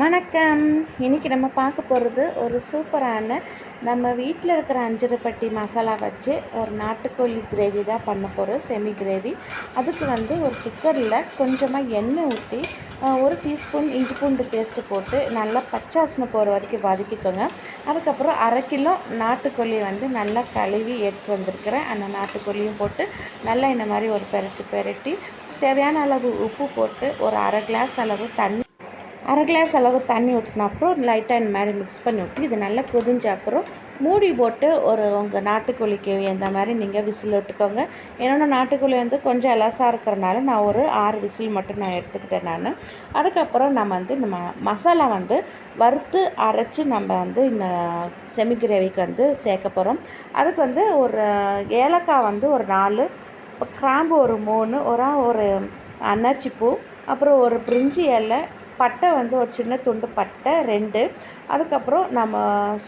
வணக்கம். இன்றைக்கி நம்ம பார்க்க போகிறது ஒரு சூப்பரான நம்ம வீட்டில் இருக்கிற அஞ்சரைப்பட்டி மசாலா வச்சு ஒரு நாட்டுக்கோழி கிரேவி தான் பண்ண போகிறோம் செமி கிரேவி அதுக்கு வந்து ஒரு குக்கரில் கொஞ்சமாக எண்ணெய் ஊற்றி ஒரு டீஸ்பூன் இஞ்சி பூண்டு பேஸ்ட்டு போட்டு நல்லா பச்சாசனை போகிற வரைக்கும் வதக்கிக்கோங்க. அதுக்கப்புறம் அரை கிலோ நாட்டுக்கோழி வந்து நல்லா கழுவி எடுத்து வந்திருக்கிறேன். அந்த நாட்டுக்கோழியும் போட்டு நல்லா இந்த மாதிரி ஒரு பெரட்டி பெரட்டி தேவையான அளவு உப்பு போட்டு ஒரு அரை கிளாஸ் அளவு தண்ணி அரை கிளாஸ் அளவு தண்ணி ஊற்றின அப்புறம் லைட்டாக இந்த மாதிரி மிக்ஸ் பண்ணி விட்டு இது நல்லா கொதிஞ்ச அப்புறம் மூடி போட்டு ஒரு உங்கள் நாட்டுக்கோழிக்கு எந்த மாதிரி நீங்கள் விசில் விட்டுக்கோங்க. என்னோடய நாட்டுக்கோழி வந்து கொஞ்சம் அலசாக இருக்கிறனால நான் ஒரு ஆறு விசில் மட்டும் நான் எடுத்துக்கிட்டேன் நான். அதுக்கப்புறம் நம்ம வந்து இந்த ம மசாலா வந்து வறுத்து அரைச்சி நம்ம வந்து இந்த செமி கிரேவிக்கு வந்து சேர்க்க போகிறோம் அதுக்கு வந்து ஒரு ஏலக்காய் வந்து ஒரு நாலு கிராம்பு ஒரு மூணு ஒரு ஒரு அன்னாச்சிப்பூ அப்புறம் ஒரு பிரிஞ்சி இலை பட்டை வந்து ஒரு சின்ன துண்டு பட்டை ரெண்டு. அதுக்கப்புறம் நம்ம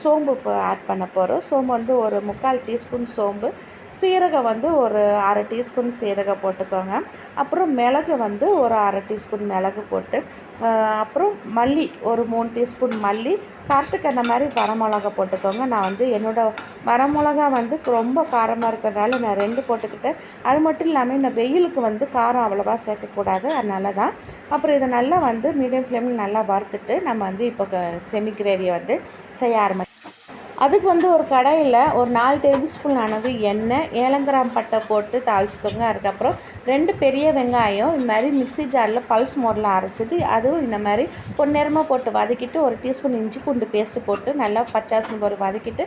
சோம்பு இப்போ ஆட் பண்ண போகிறோம் சோம்பு வந்து ஒரு முக்கால் டீஸ்பூன் சோம்பு. சீரகம் வந்து ஒரு அரை டீஸ்பூன் சீரகம் போட்டுக்கோங்க. அப்புறம் மிளகு வந்து ஒரு அரை டீஸ்பூன் மிளகு போட்டு அப்புறம் மல்லி ஒரு மூணு டீஸ்பூன் மல்லி. காரத்துக்கு அந்த மாதிரி வரமிளகா போட்டுக்கோங்க. நான் வந்து என்னோடய வரமிளகா வந்து ரொம்ப காரமாக இருக்கிறதுனால நான் ரெண்டு போட்டுக்கிட்டேன். அது மட்டும் இல்லாமல் இந்த வெயிலுக்கு வந்து காரம் அவ்வளோவா சேர்க்கக்கூடாது. அதனால தான் அப்புறம் இதை நல்லா வந்து மீடியம் ஃப்ளேமில் நல்லா வறுத்துட்டு நம்ம வந்து இப்போ செமி கிரேவியை வந்து செய்ய ஆரம்பிச்சு அதுக்கு வந்து ஒரு கடாயில் ஒரு நாலு டேபிள் ஸ்பூன் அளவு எண்ணெய் ஏலங்கிராம் பட்டை போட்டு தாளிச்சிக்கோங்க. அதுக்கப்புறம் ரெண்டு பெரிய வெங்காயம் இந்த மாதிரி மிக்சி ஜாரில் பல்ஸ் மோரில் அரைச்சது. அதுவும் இந்த மாதிரி பொன்னேரமாக போட்டு வதக்கிட்டு ஒரு டீஸ்பூன் இஞ்சி பூண்டு பேஸ்ட்டு போட்டு நல்லா பச்சாசன் போட்டு வதக்கிட்டு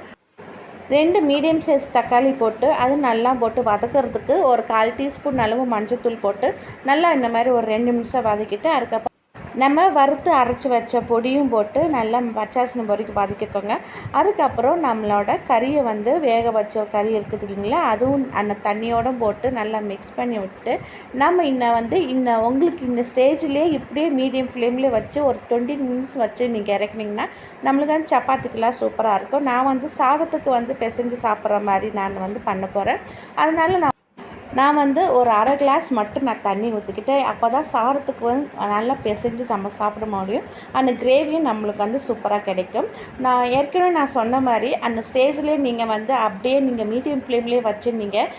ரெண்டு மீடியம் சைஸ் தக்காளி போட்டு அது நல்லா போட்டு வதக்கிறதுக்கு ஒரு கால் டீஸ்பூன் அளவு மஞ்சள் தூள் போட்டு நல்லா இந்த மாதிரி ஒரு ரெண்டு நிமிஷம் வதக்கிட்டு அதுக்கப்புறம் நம்ம வறுத்து அரைச்சி வச்ச பொடியும் போட்டு நல்லா பச்சாசனம் பொறிக்கு வதக்கிக்கோங்க. அதுக்கப்புறம் நம்மளோட கறியை வந்து வேக வச்ச கறி இருக்குது இல்லைங்களா அதுவும் அந்த தண்ணியோட போட்டு நல்லா மிக்ஸ் பண்ணி விட்டு நம்ம இன்னும் வந்து இன்னும் உங்களுக்கு இந்த ஸ்டேஜ்லேயே இப்படியே மீடியம் ஃப்ளேமில் வச்சு ஒரு டுவெண்ட்டி மினிட்ஸ் வச்சு நீங்கள் இறக்குனீங்கன்னா நம்மளுக்கு வந்து சப்பாத்திக்கெலாம் சூப்பராக இருக்கும். நான் வந்து சாதத்துக்கு வந்து பிசைஞ்சு சாப்பிட்ற மாதிரி நான் வந்து பண்ண போகிறேன் அதனால் நான் நான் வந்து ஒரு அரை கிளாஸ் மட்டும் நான் தண்ணி ஊற்றிக்கிட்டேன் அப்போ தான் சாரத்துக்கு வந்து நல்லா பிசைஞ்சு நம்ம சாப்பிட முடியும். அந்த கிரேவியும் நம்மளுக்கு வந்து சூப்பராக கிடைக்கும். நான் ஏற்கனவே நான் சொன்ன மாதிரி அந்த ஸ்டேஜ்லேயே நீங்கள் வந்து அப்படியே நீங்கள் மீடியம் ஃப்ளேம்லேயே வச்சு நீங்கள்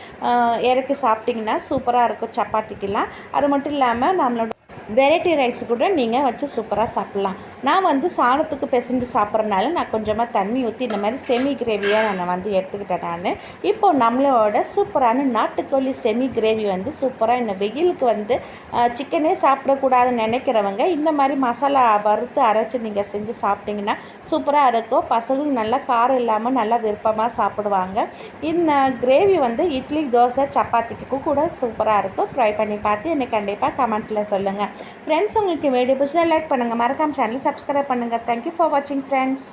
இறக்கி சாப்பிட்டிங்கன்னா சூப்பராக இருக்கும். சப்பாத்திக்கெல்லாம். அது மட்டும் இல்லாமல் நம்மளோட வெரைட்டி ரைஸ் கூட நீங்கள் வச்சு சூப்பராக சாப்பிட்லாம். நான் வந்து சாணத்துக்கு பிசைஞ்சு சாப்பிட்றனால நான் கொஞ்சமாக தண்ணி ஊற்றி இந்த மாதிரி செமி கிரேவியாக நான் வந்து எடுத்துக்கிட்டேன் நான். இப்போ நம்மளோட சூப்பரான நாட்டுக்கோழி செமி கிரேவி வந்து சூப்பராக இந்த வெயிலுக்கு வந்து சிக்கனே சாப்பிடக்கூடாதுன்னு நினைக்கிறவங்க இந்த மாதிரி மசாலா வறுத்து அரைச்சி நீங்கள் செஞ்சு சாப்பிட்டிங்கன்னா சூப்பராக இருக்கும். பசங்களும் நல்லா காரம் இல்லாமல் நல்லா விருப்பமாக சாப்பிடுவாங்க. இந்த கிரேவி வந்து இட்லி தோசை சப்பாத்திக்கு கூட சூப்பராக இருக்கும். ட்ரை பண்ணி பார்த்து என்னை கண்டிப்பாக கமெண்ட்டில் சொல்லுங்கள் ஃப்ரெண்ட்ஸ் உங்களுக்கு வீடியோ பிடிச்சா லைக் பண்ணுங்கள் மறக்காமல் சேனல் சப்ஸ்கிரைப் பண்ணுங்கள் தேங்க்யூ ஃபார் வாட்சிங் ஃப்ரெண்ட்ஸ்